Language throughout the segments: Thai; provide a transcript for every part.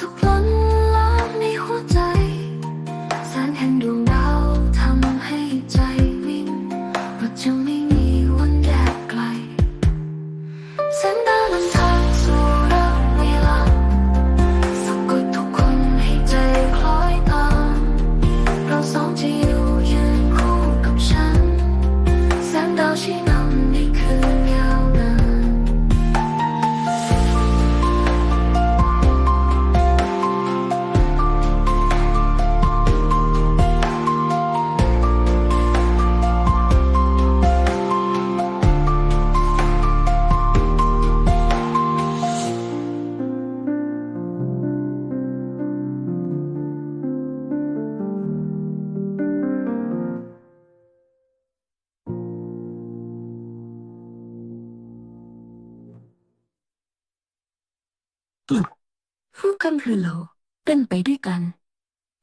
the clock. คู่กันคือโลเต้นไปด้วยกัน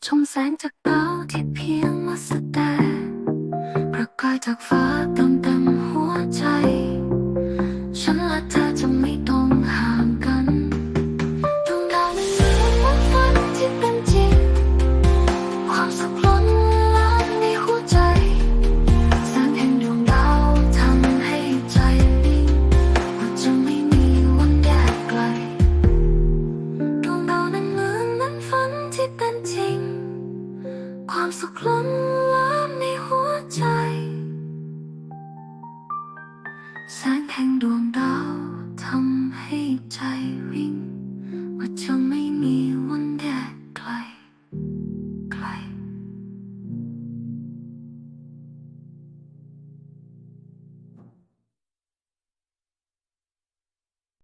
ชมแสงจากดาวที่เพียงมาสแตนประกายจากฟ้าเติมเต็มหัวใจ ฉันละ ความสุขล้นล้ำในหัวใจ แสงแห่งดวงดาวทำให้ใจวิ่งว่าจะไม่มี